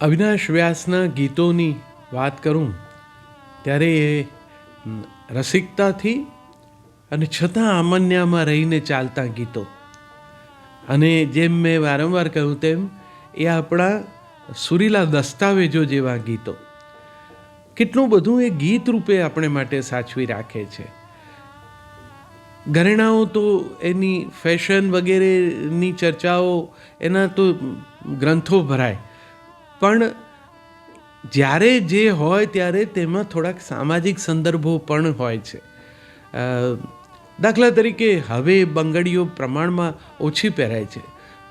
અવિનાશ વ્યાસના ગીતોની વાત કરું, ત્યારે એ રસિકતાથી અને છતાં આમન્યામાં રહીને ચાલતા ગીતો. અને જેમ મેં વારંવાર કહ્યું તેમ, એ આપણા સુરીલા દસ્તાવેજો જેવા ગીતો. કેટલું બધું એ ગીત રૂપે આપણે માટે સાચવી રાખે છે. ઘરેણાઓ તો એની ફેશન વગેરેની ચર્ચાઓ, એના તો ગ્રંથો ભરાય. પણ જ્યારે જે હોય ત્યારે તેમાં થોડાક સામાજિક સંદર્ભો પણ હોય છે. દાખલા તરીકે હવે બંગડીઓ પ્રમાણમાં ઓછી પહેરાય છે.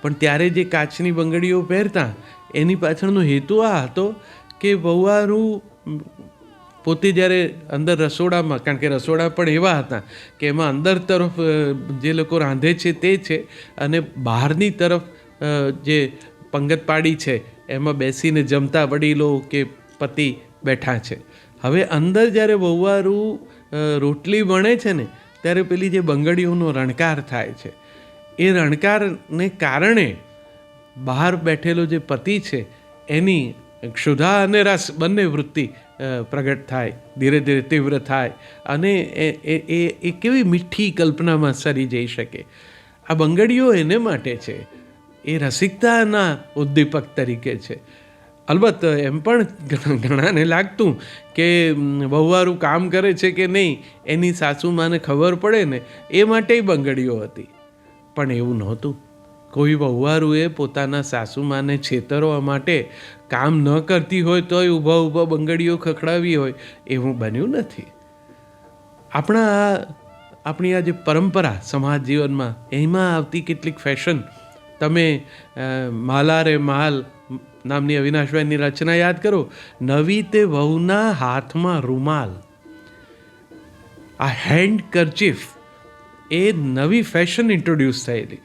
પણ ત્યારે જે કાચની બંગડીઓ પહેરતા, એની પાછળનો હેતુ આ હતો કે વહુવારું પોતે જ્યારે અંદર રસોડામાં, કારણ કે રસોડા પણ એવા હતા કે એમાં અંદર તરફ જે લોકો રાંધે છે તે છે અને બહારની તરફ જે પંગત પાડી છે. એમાં બેસીને જમતા વડીલો કે પતિ બેઠા છે. હવે અંદર જ્યારે વહુવારું રોટલી વણે છે ને, ત્યારે પેલી જે બંગડીઓનો રણકાર થાય છે. એ રણકારને કારણે બહાર બેઠેલો જે પતિ છે, એની ક્ષુધા અને રસ બંને વૃત્તિ પ્રગટ થાય, ધીરે ધીરે તીવ્ર થાય અને એ એ કેવી મીઠી કલ્પનામાં સરી જઈ શકે. આ બંગડીઓ એને માટે છે. એ રસિકતાના ઉદ્દીપક તરીકે છે. અલબત્ત એમ પણ ઘણા- ઘણાને લાગતું કે બહુવારું કામ કરે છે કે નહીં, એની સાસુમાને ખબર પડે ને, એ માટે બંગડીઓ હતી. પણ એવું નહોતું. કોઈ વહુવારુએ પોતાના સાસુમાને છેતરવા માટે કામ ન કરતી હોય તોય ઊભા ઊભા બંગડીઓ ખખડાવી હોય, એવું બન્યું નથી. આપણા આપણી આ જે પરંપરા સમાજ જીવનમાં, એમાં આવતી કેટલીક ફેશન તમે માલા રે માલ નામની અવિનાશભાઈની રચના યાદ કરો. નવી તે વહુના હાથમાં રૂમાલ. આ હેન્ડ કરચીફ એ નવી ફેશન ઇન્ટ્રોડ્યુસ થયેલી.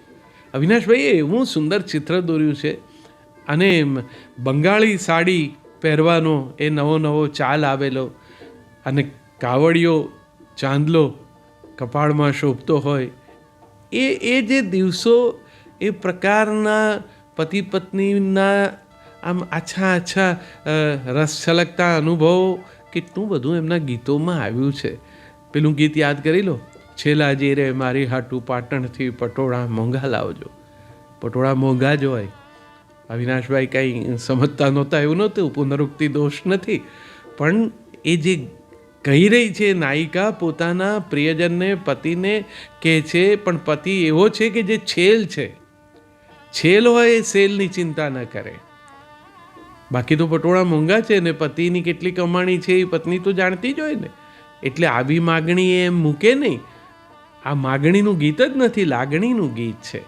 અવિનાશભાઈએ એવું સુંદર ચિત્ર દોર્યું છે અને બંગાળી સાડી પહેરવાનો એ નવો નવો ચાલ આવેલો અને કાવડિયો, ચાંદલો કપાળમાં શોભતો હોય. એ એ જે દિવસો એ પ્રકારના પતિ પત્નીના આમ આછા આછા રસ છલકતા અનુભવો કેટલું બધું એમના ગીતોમાં આવ્યું છે. પેલું ગીત યાદ કરી લો? છેલ્લાજી રે મારી હાટું પાટણથી પટોળા મોંઘા લાવજો. પટોળા મોંઘા જ હોય. અવિનાશભાઈ કંઈ સમજતા નહોતા, એવું નહોતું, પુનરુક્તિ દોષ નથી. પણ એ જે કહી રહી છે નાયિકા પોતાના પ્રિયજનને, પતિને, કહે છે, પણ પતિ એવો છે કે જે છેલ છે. છેલ હોય એ સેલની ચિંતા ન કરે. બાકી તો પટોળા મોંઘા છે ને પતિની કેટલી કમાણી છે એ પત્ની તો જાણતી જ હોય ને. એટલે આવી માગણી એ મૂકે નહીં. આ માગણીનું ગીત જ નથી, લાગણીનું ગીત છે.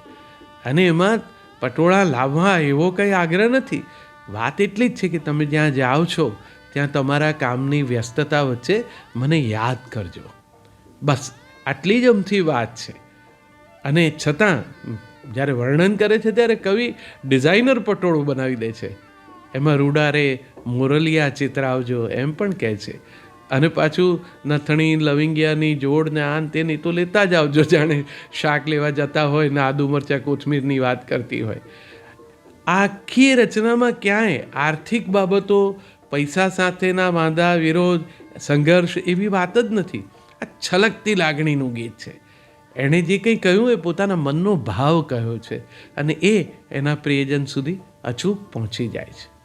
અને એમાં પટોળા લાવવા એવો કંઈ આગ્રહ નથી. વાત એટલી જ છે કે તમે જ્યાં જાઓ છો, ત્યાં તમારા કામની વ્યસ્તતા વચ્ચે મને યાદ કરજો. બસ, આટલી જ અમથી વાત છે. અને છતાં જ્યારે વર્ણન કરે છે ત્યારે કવિ ડિઝાઇનર પટોળું બનાવી દે છે. એમાં રૂડારે મોરલિયા ચિતરાવજો એમ પણ કહે છે. અને પાછું નથણી લવિંગિયાની જોડ ને આન તેની તો લેતા જ આવજો જાણે શાક લેવા જતા હોય ને આદુ મરચા કોથમીરની વાત કરતી હોય. આખી રચનામાં ક્યાંય આર્થિક બાબતો, પૈસા સાથેના વાંધા, વિરોધ, સંઘર્ષ એવી વાત જ નથી. આ છલકતી લાગણીનું ગીત છે. એણે જે કંઈ કહ્યું એ પોતાના મનનો ભાવ કહ્યો છે અને એ એના પ્રિયજન સુધી અચૂક પહોંચી જાય છે.